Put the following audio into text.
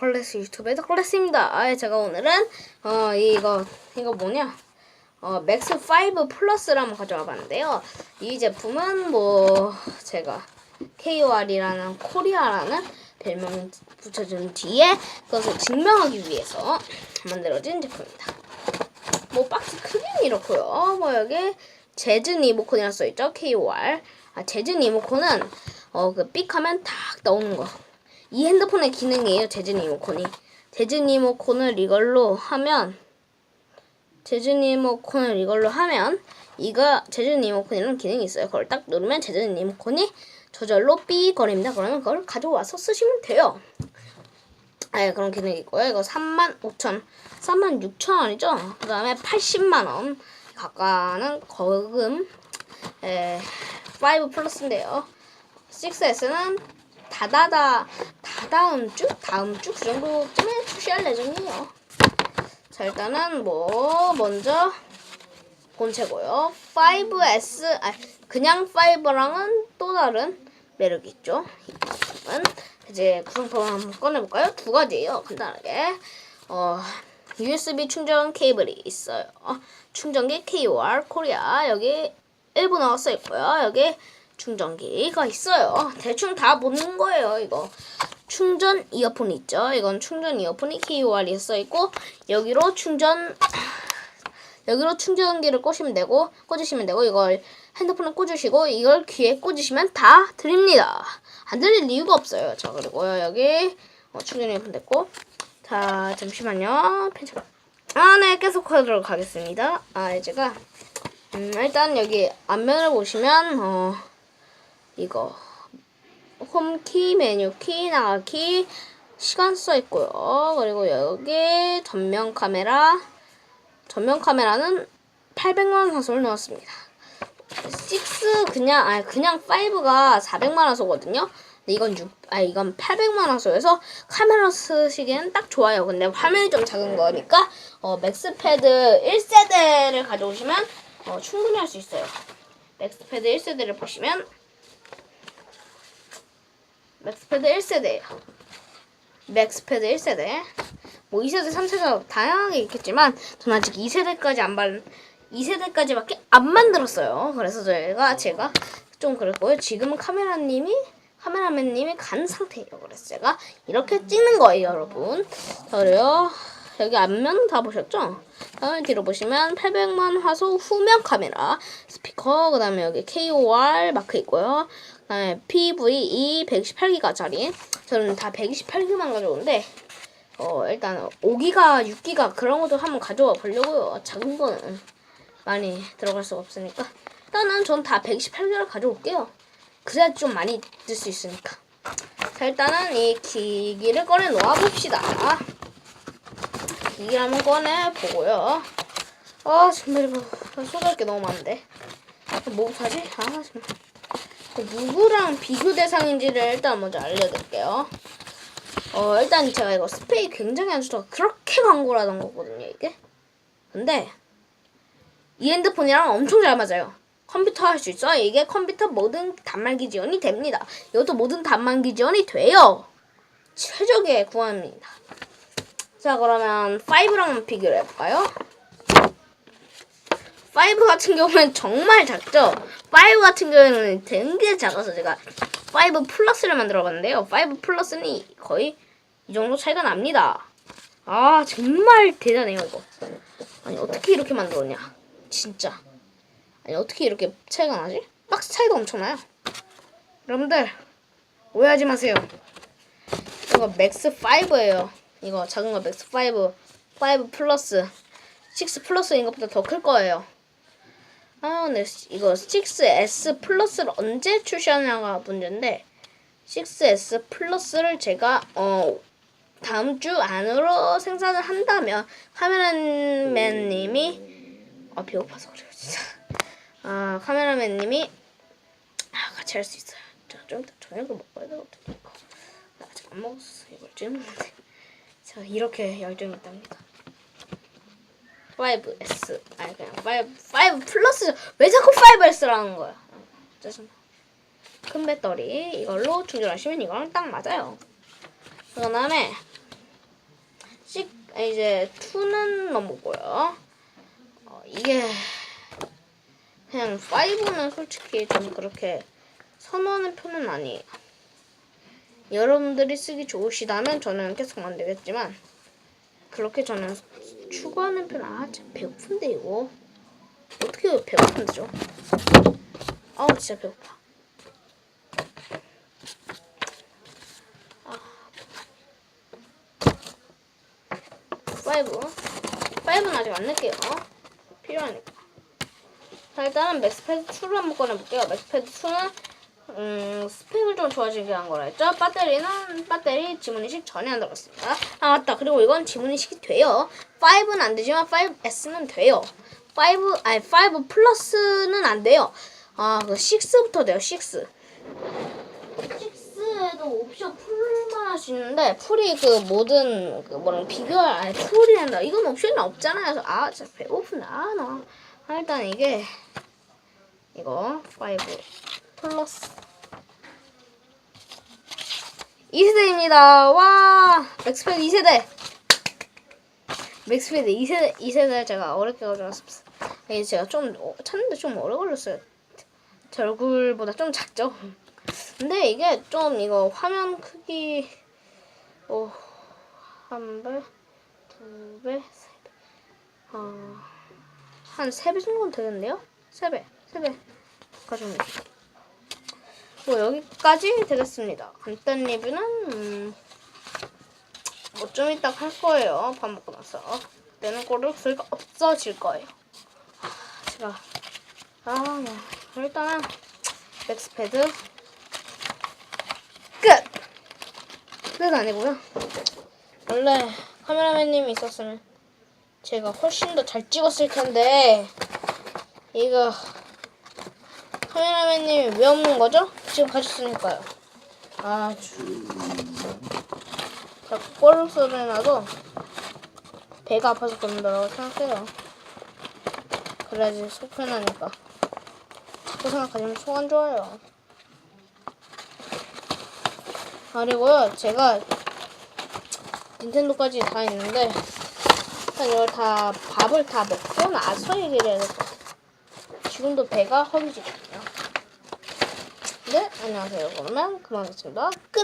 컬레스 유튜브에서 컬레스입니다. 아, 제가 오늘은 어 이거 이거 뭐냐? 어 맥스 5 플러스를 한번 가져와 봤는데요. 이 제품은 뭐 제가 KOR이라는 코리아라는 별명 붙여준 뒤에 그것을 증명하기 위해서 만들어진 제품입니다. 뭐 박스 크기는 이렇고요. 뭐 여기 재즈 리모컨이라 써 있죠. KOR. 아 재즈 리모컨은 어그 삑하면 탁 나오는 거. 이 핸드폰의 기능이에요. 재즈 리모컨이. 재즈 리모컨을 이걸로 하면 재즈 리모컨을 이걸로 하면 이거 재즈 리모컨이라는 기능이 있어요. 그걸 딱 누르면 재즈 리모컨이 저절로 삐 거립니다. 그러면 그걸 가져와서 쓰시면 돼요. 아, 그런 기능이 있고요. 이거 35,000, 36,000원이죠. 그 다음에 80만원 가까는 거금 에, 5 플러스인데요. 6S는 다다다 다다음 주 다음 주 그 정도쯤에 출시할 예정이에요. 자 일단은 뭐 먼저 본체고요. 5S 아 그냥 5랑은 또 다른 매력이 있죠. 이는 이제 구성품을 한번 꺼내볼까요? 두 가지예요. 간단하게 어 USB 충전 케이블이 있어요. 충전기 KOR 코리아 여기 일본어가 써 있고요. 여기 충전기가 있어요. 대충 다 보는 거예요, 이거. 충전 이어폰 있죠? 이건 충전 이어폰이 KOR이 써 있고 여기로 충전 여기로 충전기를 꽂으시면 되고 꽂으시면 되고 이걸 핸드폰에 꽂으시고 이걸 귀에 꽂으시면 다 드립니다. 안 들릴 이유가 없어요. 자 그리고요 여기 어, 충전 이어폰 됐고 자 잠시만요. 편집. 아네 계속 하도록 하겠습니다. 아 제가 음, 일단 여기 앞면을 보시면 어 이거 홈키, 메뉴 키, 나가키 시간 써 있고요. 그리고 여기 전면 카메라 전면 카메라는 800만 원 화소를 넣었습니다. 6 그냥 아 그냥 5가 400만 화소거든요. 근데 이건 6, 아 이건 800만 화소여서 카메라 쓰시기엔 딱 좋아요. 근데 화면이 좀 작은 거니까 어 맥스패드 1세대를 가져오시면 어, 충분히 할 수 있어요. 맥스패드 1세대를 보시면 맥스패드 1세대예요. 맥스패드 1세대. 뭐 2세대, 3세대 다양하게 있겠지만 저는 아직 2세대까지 안 발, 2세대까지밖에 안 만들었어요. 그래서 저희가 제가 좀 그랬고요. 지금은 카메라님이 카메라맨님이 간 상태예요. 그래서 제가 이렇게 찍는 거예요, 여러분. 그래요. 여기 앞면 다 보셨죠? 다음에 뒤로 보시면 800만 화소 후면 카메라, 스피커, 그 다음에 여기 KOR 마크 있고요. 그 다음에 PVE 128기가짜리. 저는 다 128기만 가져오는데, 어, 일단 5기가, 6기가 그런 것도 한번 가져와 보려고요. 작은 거는 많이 들어갈 수가 없으니까. 일단은 전 다 128기를 가져올게요. 그래야 좀 많이 뜰수 있으니까. 자, 일단은 이 기기를 꺼내 놓아 봅시다. 기기를 한번 꺼내 보고요. 아, 정말 이거 쏟을 게 너무 많은데. 뭐부터 하지? 아, 정말. 누구랑 비교 대상인지를 일단 먼저 알려드릴게요. 어, 일단 제가 이거 스페이 굉장히 안 좋다고 그렇게 광고를 하던 거거든요, 이게. 근데, 이 핸드폰이랑 엄청 잘 맞아요. 컴퓨터 할 수 있어. 이게 컴퓨터 모든 단말기 지원이 됩니다. 이것도 모든 단말기 지원이 돼요. 최적의 구함입니다. 자, 그러면 5랑 비교를 해볼까요? 5 같은 경우는 정말 작죠? 5 같은 경우는 되게 작아서 제가 5 플러스를 만들어 봤는데요. 5 플러스는 거의 이 정도 차이가 납니다. 아, 정말 대단해요, 이거. 아니, 어떻게 이렇게 만들었냐? 진짜. 아니, 어떻게 이렇게 차이가 나지? 박스 차이도 엄청나요. 여러분들, 오해하지 마세요. 이거 맥스 5예요. 이거 작은 거 맥스 5, 5 플러스, 6 플러스인 것보다 더 클 거예요. 아, 근데 이거 6S 플러스를 언제 출시하냐가 문제인데 6S 플러스를 제가 어 다음 주 안으로 생산을 한다면 카메라맨님이 아 배고파서 그래요 진짜 아 카메라맨님이 아, 같이 할 수 있어요. 좀 이따 저녁을 먹어야 되거든요. 나 아직 안 먹었어 이걸 찍는데 제가 이렇게 열정이 있답니다. 5S 아니 그냥 5, 5 플러스 왜 자꾸 5S라는 거야 짜증나 큰 배터리 이걸로 충전하시면 이거랑 딱 맞아요 그 다음에 식 아니, 이제 2는 넘었고요. 어, 이게 그냥 5는 솔직히 좀 그렇게 선호하는 편은 아니에요. 여러분들이 쓰기 좋으시다면 저는 계속 만들겠지만 그렇게 저는 추구하는 편 아, 진짜 배고픈데 이거 어떻게 배고픈데죠? 아우 진짜 배고파. 파이브. 파이브는 아직 안 넣을게요. 필요하니까. 자, 일단은 맥스패드 2를 한번 꺼내볼게요. 맥스패드 2는 음, 스펙을 좀 좋아지게 한 거라 했죠. 배터리는 배터리 지문인식 전혀 안 들어갔습니다. 아 맞다. 그리고 이건 지문인식이 돼요. 5는 안 되지만 5S는 돼요. 5 아니 5 플러스는 안 돼요. 아그 6부터 돼요. 6. 6에도 옵션 풀만 할 수 있는데 풀이 그 모든 그 뭐라 비교할 아니 풀이 된다. 이건 옵션이 없잖아요. 그래서 아 진짜 배고프네. 아 나. 아, 일단 이게 이거 5 플러스 2세대입니다. 와 맥스패드 2세대. 맥스패드 2세대 2세대 제가 어렵게 가져왔습니다. 이게 제가 좀 어, 찾는데 좀 오래 걸렸어요. 제 얼굴보다 좀 작죠. 근데 이게 좀 이거 화면 크기 어, 한 배, 두 배, 세 배, 어, 한 세 배 정도는 되겠네요? 세 배, 세 배. 가져옵니다. 뭐 여기까지 되겠습니다. 간단 리뷰는 음, 뭐좀 이따 할 거예요. 밥 먹고 나서. 그때는 꼬르륵 소리가 없어질 거예요. 하, 제가 아, 네. 일단은 맥스패드 끝! 끝 아니고요. 원래 카메라맨님이 있었으면 제가 훨씬 더 잘 찍었을 텐데 이거 카메라맨님이 왜 없는 거죠? 지금 가셨으니까요. 아 주 자, 꼬르륵 소리 나도 배가 아파서 그런다고 생각해요. 그래야지 속 편하니까. 자꾸 생각하시면 속 안 좋아요. 그리고요, 제가 닌텐도까지 다 있는데, 일단 이걸 다, 밥을 다 먹고 나서 얘기를 해야 될 것 같아요. 지금도 배가 허기지거든요. 네, 안녕하세요. 그러면 그만하겠습니다. 끝!